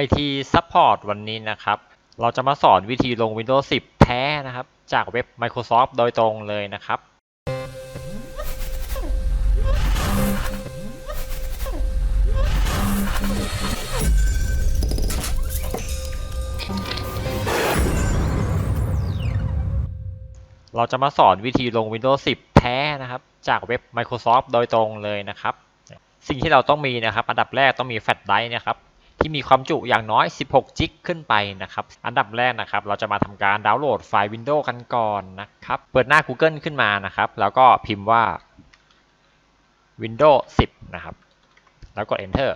IT Support วันนี้นะครับ เราจะมาสอนวิธีลง Windows 10 แท้นะครับ จากเว็บ Microsoft โดยตรงเลยนะครับ เราจะมาสอนวิธีลง Windows 10 แท้นะครับ จากเว็บ Microsoft โดยตรงเลยนะครับ สิ่งที่เราต้องมีนะครับ อันดับแรกต้องมีแฟลชไดรฟ์นะครับ ที่มีความจุอย่างน้อย 16 จิกขึ้นไปนะครับ อันดับแรกนะครับ เราจะมาทำการดาวน์โหลดไฟล์ Windows กันก่อนนะครับ เปิดหน้า Google ขึ้นมานะครับ แล้วก็พิมพ์ว่า Windows 10 นะครับ แล้วกด Enter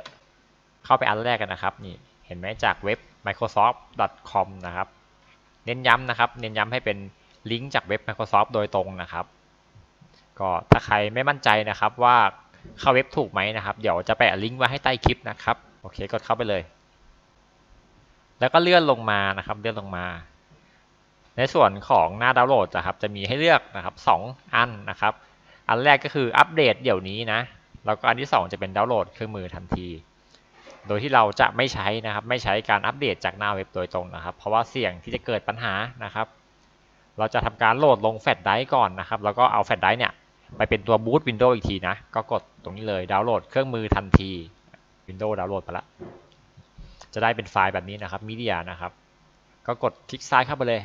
เข้าไปอันแรกกันนะครับ นี่ เห็นไหมจากเว็บ microsoft.com นะครับ เน้นย้ำนะครับ เน้นย้ำให้เป็นลิงก์จากเว็บ Microsoft โดยตรงนะครับ ก็ถ้าใครไม่มั่นใจนะครับว่าเข้าเว็บถูกไหมนะครับ เดี๋ยวจะแปะลิงก์ไว้ให้ใต้คลิปนะครับ อเคกดเข้าไปเลย แล้วก็เลื่อนลงมานะครับเลื่อนลงมา ในส่วนของหน้าดาวน์โหลดนะครับจะมีให้เลือกนะครับสองอันนะครับ อันแรกก็คืออัปเดตเดี๋ยวนี้นะแล้วก็อันที่สองจะเป็นดาวน์โหลดเครื่องมือทันที โดยที่เราจะไม่ใช้นะครับ ไม่ใช้การอัปเดตจากหน้าเว็บโดยตรงนะครับ เพราะว่าเสี่ยงที่จะเกิดปัญหานะครับ เราจะทำการโหลดลงแฟลชไดรฟ์ก่อนนะครับ แล้วก็เอาแฟลชไดรฟ์เนี่ยไปเป็นตัวบูตวินโดว์อีกทีนะ ก็กดตรงนี้เลยดาวน์โหลดเครื่องมือทันที Windows ดาวน์โหลดไปละ จะได้เป็นไฟล์แบบนี้นะครับมีเดียนะครับ ก็กดคลิกซ้ายเข้าไปเลย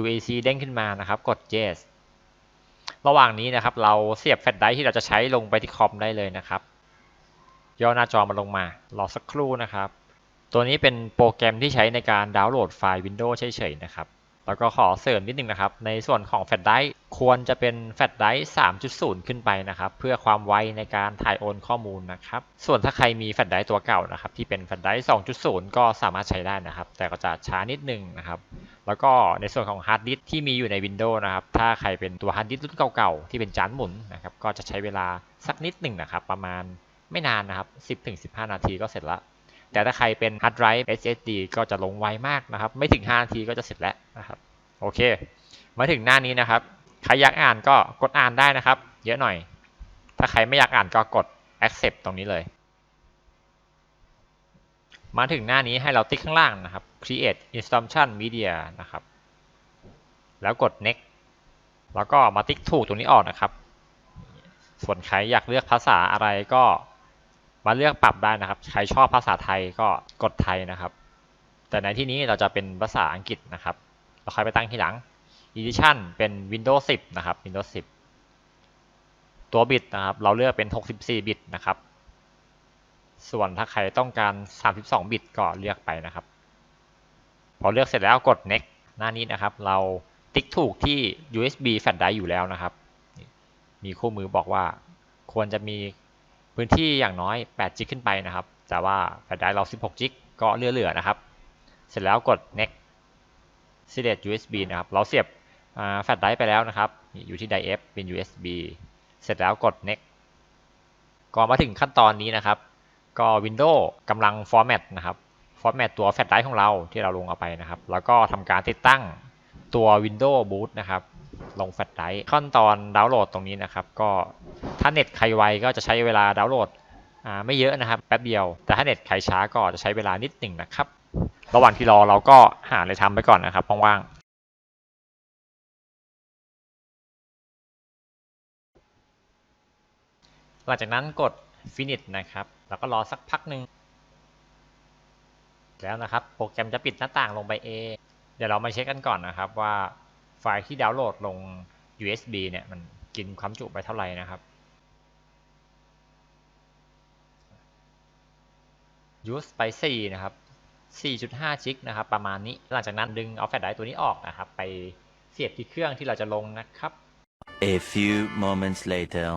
UAC เด้งขึ้นมานะครับ กด yes ระหว่างนี้นะครับ เราเสียบแฟลชไดรฟ์ที่เราจะใช้ลงไปที่คอมได้เลยนะครับ ย่อหน้าจอมาลงมา รอสักครู่นะครับ ตัวนี้เป็นโปรแกรมที่ใช้ในการดาวน์โหลดไฟล์ Windows เฉยๆนะครับ แล้วก็ขอเสริมนิดนึงนะครับ ในส่วนของแฟลชไดรฟ์ ควรจะเป็นแฟลชไดรฟ์3.0 ขึ้นไปนะครับ เพื่อความไวในการถ่ายโอนข้อมูลนะครับ ส่วนถ้าใครมีแฟลชไดรฟ์ตัวเก่านะครับ ที่เป็นแฟลชไดรฟ์2.0 ก็สามารถใช้ได้นะครับ แต่ก็จะช้านิดนึงนะครับแล้วก็ในส่วนของฮาร์ดดิสก์ที่มีอยู่ใน Windows นะครับ ถ้าใครเป็นตัวฮาร์ดดิสก์รุ่นเก่าๆ ที่เป็นจานหมุนนะครับ ก็จะใช้เวลาสักนิดหนึ่งนะครับ ประมาณไม่นานนะครับ 10-15 นาทีก็เสร็จละแต่ถ้าใครเป็นฮาร์ดไดรฟ์ SSD ก็จะลงไวมากนะครับ ไม่ถึง 5 นาทีก็จะเสร็จแล้วนะครับ โอเค มาถึงหน้านี้นะครับ ใครอยากอ่านก็กดอ่านได้นะครับ เยอะหน่อย ถ้าใครไม่อยากอ่านก็กด accept ตรงนี้เลย มาถึงหน้านี้ให้เราติ๊กข้างล่างนะครับ create installation media นะครับ แล้วกด next แล้วก็มาติ๊กถูกตรงนี้ออกนะครับ ส่วนใครอยากเลือกภาษาอะไรก็มาเลือกปรับได้นะครับ ใครชอบภาษาไทยก็กดไทยนะครับ แต่ในที่นี้เราจะเป็นภาษาอังกฤษนะครับ เราค่อยไปตั้งทีหลัง edition เป็น Windows 10 นะครับ Windows 10 ตัวบิตนะครับ เราเลือกเป็น 64 บิตนะครับ ส่วนถ้าใครต้องการ 32 บิตก็เลือกไปนะครับ พอเลือกเสร็จแล้วกด next หน้านี้นะครับ เราติ๊กถูกที่ USB flash drive อยู่แล้วนะครับ มีคู่มือบอกว่าควรจะมีพื้นที่อย่างน้อย8จิกขึ้นไปนะครับ แต่ว่าแฟลชไดร์เรา 16จิกก็เหลือๆนะครับ เสร็จแล้วกด next select USB นะครับ เราเสียบ แฟลชไดรฟ์ไปแล้วนะครับอยู่ที่ drive F เป็น USB เสร็จแล้วกด next ก่อนมาถึงขั้นตอนนี้นะครับ ก็ Windows กำลัง format นะครับ format ตัวแฟลชไดรฟ์ของเราที่เราลงเอาไปนะครับ แล้วก็ทำการติดตั้งตัว Windows Boot นะครับ ลงแฟลชไดรฟ์ขั้นตอนดาวน์โหลดตรงนี้นะครับ ก็ถ้าเน็ตใครไวก็จะใช้เวลาดาวน์โหลดไม่เยอะนะครับแป๊บเดียว แต่ถ้าเน็ตใครช้าก็จะใช้เวลานิดหนึ่งนะครับ ระหว่างที่รอเราก็หาอะไรทำไปก่อนนะครับว่างๆ หลังจากนั้นกด finish นะครับ แล้วก็รอสักพักหนึ่งแล้วนะครับ โปรแกรมจะปิดหน้าต่างลงไปเองเดี๋ยวเรามาเช็คกันก่อนนะครับว่าไฟล์ที่ดาวน์โหลดลง USB เนี่ยมันกินความจุไปเท่าไหร่นะครับ use ไป4นะครับ 4.5จิกนะครับ ประมาณนี้ หลังจากนั้นดึงเอาแฟลชไดร์ตัวนี้ออกนะครับ ไปเสียบที่เครื่องที่เราจะลงนะครับ A few moments later.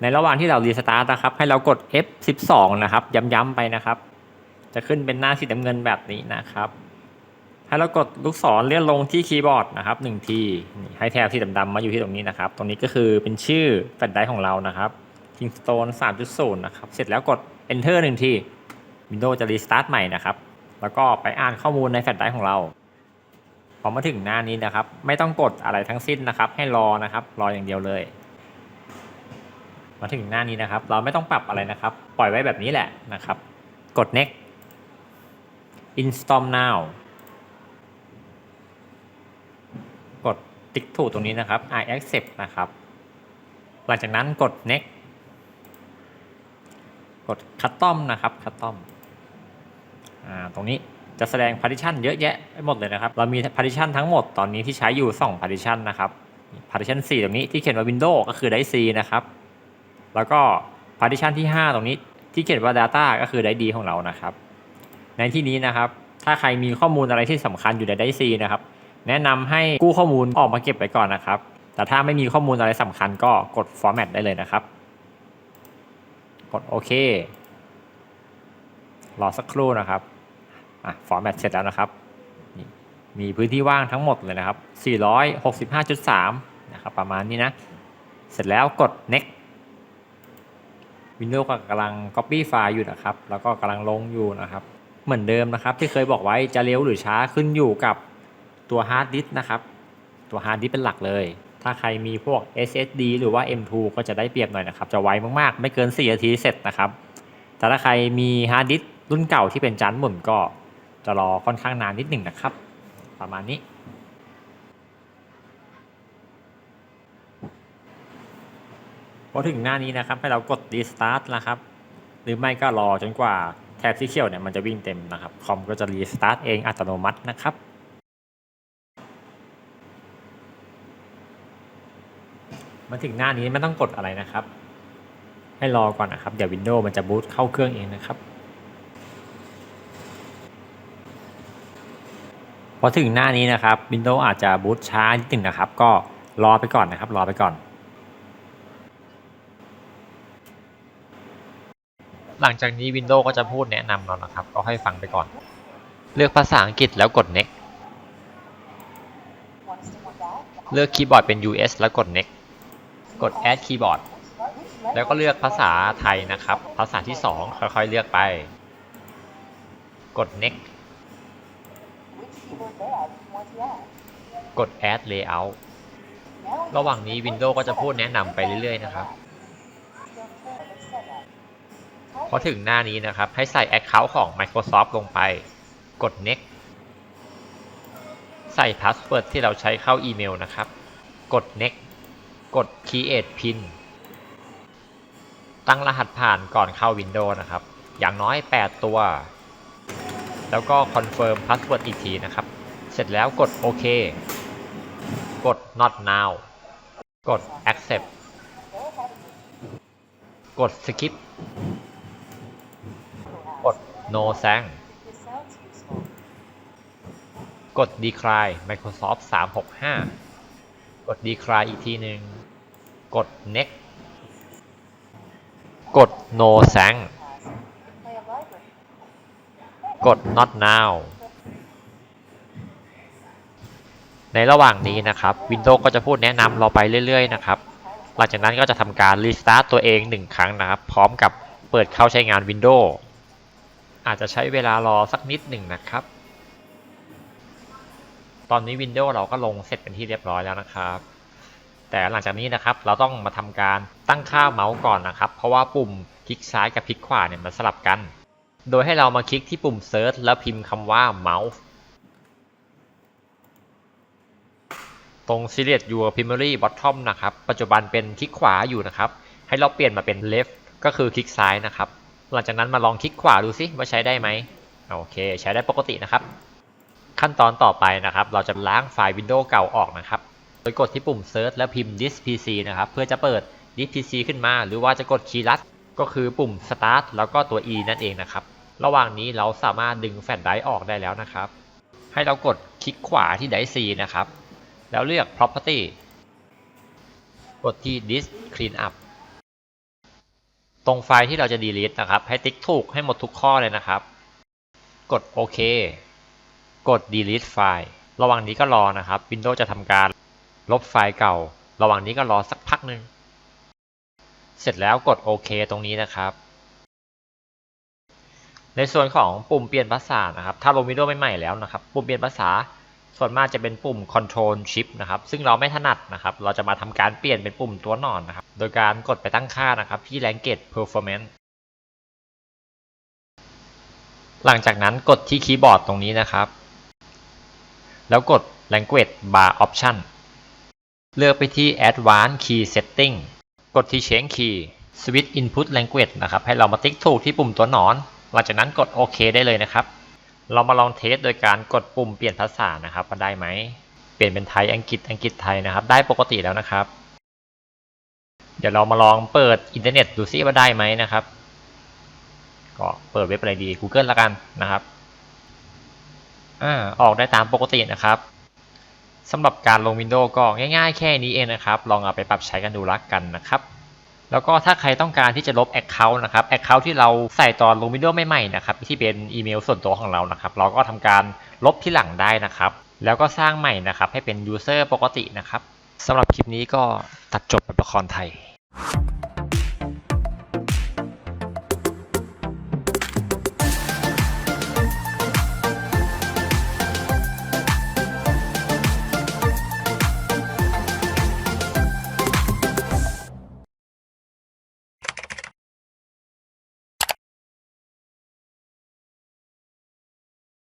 ในระหว่างที่เรารีสตาร์ทนะครับ ให้เรากด F12 นะครับ ย้ำๆไปนะครับ จะขึ้นเป็นหน้าสีน้ำเงินแบบนี้นะครับ ให้เรากดลูกศรเลื่อนลงที่คีย์บอร์ดนะครับหนึ่งทีให้แถบที่ดำๆมาอยู่ที่ตรงนี้นะครับ ตรงนี้ก็คือเป็นชื่อแฟลชไดรฟ์ของเรานะครับ Kingston 3.0 นะครับ เสร็จแล้วกด Enter หนึ่งที Windows จะรีสตาร์ทใหม่นะครับ แล้วก็ไปอ่านข้อมูลในแฟลชไดรฟ์ของเราพอมาถึงหน้านี้นะครับ ไม่ต้องกดอะไรทั้งสิ้นนะครับ ให้รอนะครับ รออย่างเดียวเลย มาถึงหน้านี้นะครับ เราไม่ต้องปรับอะไรนะครับ ปล่อยไว้แบบนี้แหละนะครับ กด next install now กดติ๊กถูกตรงนี้นะครับ I accept นะครับ หลังจากนั้นกด next กด custom นะครับ custom อ่าตรงนี้จะแสดง partition เยอะแยะไปหมดเลยนะครับ เรามี partition ทั้งหมดตอนนี้ที่ใช้อยู่ 2 partition นะครับ partition 4 ตรงนี้ที่เขียนว่า Windows ก็คือได้ C นะครับ แล้วก็ partition ที่ 5 ตรงนี้ที่เขียนว่า data ก็คือได้ D ของเรานะครับ ในที่นี้นะครับ ถ้าใครมีข้อมูลอะไรที่สำคัญอยู่ในได้ C นะครับ แนะนำให้กู้ข้อมูลออกมาเก็บไว้ก่อนนะครับ แต่ถ้าไม่มีข้อมูลอะไรสำคัญก็กด format ได้เลยนะครับ กดโอเครอสักครู่นะครับอะ format เสร็จแล้วนะครับ มีพื้นที่ว่างทั้งหมดเลยนะครับ 465.3 นะครับ ประมาณนี้นะ เสร็จแล้วกด next Windows ก็กำลัง copy ไฟล์อยู่นะครับ แล้วก็กำลังลงอยู่นะครับ เหมือนเดิมนะครับ ที่เคยบอกไว้จะเร็วหรือช้าขึ้นอยู่กับตัว hard disk นะครับ ตัว hard disk เป็นหลักเลย ถ้าใครมีพวก SSD หรือว่า M2 ก็จะได้เปรียบหน่อยนะครับ จะไวมากๆ ไม่เกิน 4 นาทีเสร็จนะครับ แต่ถ้าใครมี hard disk รุ่นเก่าที่เป็นจานหมุนก็จะรอค่อนข้างนานนิดหนึ่งนะครับ ประมาณนี้ พอถึงหน้านี้นะครับให้เรากด restart นะครับ หรือไม่ก็รอจนกว่าแถบสีเขียวเนี่ยมันจะวิ่งเต็มนะครับ คอมก็จะ restart เองอัตโนมัตินะครับมาถึงหน้านี้ไม่ต้องกดอะไรนะครับ ให้รอก่อนนะครับ เดี๋ยว Windows มันจะบูตเข้าเครื่องเองนะครับ พอถึงหน้านี้นะครับ Windows อาจจะบูตช้านิดหนึ่งนะครับ ก็รอไปก่อนนะครับ รอไปก่อน หลังจากนี้ Windows ก็จะพูดแนะนำเรานะครับ ก็ให้ฟังไปก่อน เลือกภาษาอังกฤษแล้วกด next เลือกคีย์บอร์ดเป็น US แล้วกด next กด add keyboard แล้วก็เลือกภาษาไทยนะครับ ภาษาที่ 2 ค่อยๆเลือกไป กด next กด add layout ระหว่างนี้ Windows ก็จะพูดแนะนำไปเรื่อยๆนะครับ พ อถึงหน้านี้นะครับ ให้ใส่ Account ของ Microsoft ลงไป กด next ใส่ Password ที่เราใช้เข้าอีเมลนะครับ กด next กด create pin ตั้งรหัสผ่านก่อนเข้า Windows นะครับ อย่างน้อย 8 ตัว แล้วก็ confirm password อีกทีนะครับ เสร็จแล้วกดโอเคกด not now กด accept กด skip no thanks กด decline Microsoft 365 กด decline อีกทีหนึ่ง กด next กด no thanks กด not now ในระหว่างนี้นะครับ Windows ก็จะพูดแนะนำเราไปเรื่อยๆ นะครับ หลังจากนั้นก็จะทำการ restart ตัวเอง 1 ครั้งนะครับ พร้อมกับเปิดเข้าใช้งาน Windows อาจจะใช้เวลารอสักนิดหนึ่งนะครับ ตอนนี้ Windows เราก็ลงเสร็จเป็นที่เรียบร้อยแล้วนะครับ แต่หลังจากนี้นะครับเราต้องมาทำการตั้งค่าเมาส์ก่อนนะครับ เพราะว่าปุ่มคลิกซ้ายกับคลิกขวาเนี่ยมันสลับกัน โดยให้เรามาคลิกที่ปุ่ม Search แล้วพิมพ์คำว่า Mouse ตรง Select Your Primary Bottom นะครับ ปัจจุบันเป็นคลิกขวาอยู่นะครับ ให้เราเปลี่ยนมาเป็น Left ก็คือคลิกซ้ายนะครับ หลังจากนั้นมาลองคลิกขวาดูซิว่าใช้ได้ไหมโอเค ใช้ได้ปกตินะครับ ขั้นตอนต่อไปนะครับ เราจะล้างไฟล์ Windows เก่าออกนะครับ โดยกดที่ปุ่ม Search แล้วพิมพ์ This PC นะครับ เพื่อจะเปิด This PC ขึ้นมา หรือว่าจะกดคีย์ลัดก็คือปุ่ม Start แล้วก็ตัว E นั่นเองนะครับ ระหว่างนี้เราสามารถดึงแฟลชไดรฟ์ออกได้แล้วนะครับ ให้เรากดคลิกขวาที่ไดรฟ์ C นะครับ แล้วเลือก Property กดที่ Disk Cleanup ตรงไฟล์ที่เราจะ delete นะครับ ให้ติ๊กถูกให้หมดทุกข้อเลยนะครับ กดโอเค กด delete ไฟล์ ระหว่างนี้ก็รอนะครับ Windows จะทำการลบไฟล์เก่า ระหว่างนี้ก็รอสักพักหนึ่ง เสร็จแล้วกดโอเคตรงนี้นะครับ ในส่วนของปุ่มเปลี่ยนภาษานะครับ ถ้าลง Windows ใหม่ๆแล้วนะครับ ปุ่มเปลี่ยนภาษา ส่วนมากจะเป็นปุ่ม Control Shift นะครับ ซึ่งเราไม่ถนัดนะครับ เราจะมาทำการเปลี่ยนเป็นปุ่มตัวหนอนนะครับ โดยการกดไปตั้งค่านะครับที่ Language Performance หลังจากนั้นกดที่คีย์บอร์ดตรงนี้นะครับ แล้วกด Language Bar Option เลือกไปที่ Advanced Key Setting กดที่ Change Key Switch Input Language นะครับ ให้เรามาติ๊กถูกที่ปุ่มตัวหนอน หลังจากนั้นกดโอเคได้เลยนะครับ เรามาลองเทสโดยการกดปุ่มเปลี่ยนภาษานะครับว่าได้ไหม เปลี่ยนเป็นไทยอังกฤษอังกฤษไทยนะครับ ได้ปกติแล้วนะครับ เดี๋ยวเรามาลองเปิดอินเทอร์เน็ตดูซิว่าได้ไหมนะครับ ก็เปิดเว็บอะไรดี Google ละกันนะครับอ่าออกได้ตามปกตินะครับสำหรับการลง Windows ก็ง่ายๆแค่นี้เองนะครับ ลองเอาไปปรับใช้กันดูละกันนะครับ แล้วก็ถ้าใครต้องการที่จะลบ Account นะครับ Account ที่เราใส่ตอนลงวิดีโอใหม่ๆนะครับที่เป็นอีเมลส่วนตัวของเรานะครับ เราก็ทำการลบที่หลังได้นะครับ แล้วก็สร้างใหม่นะครับให้เป็น User ปกตินะครับสำหรับคลิปนี้ก็ตัดจบแบบละครไทย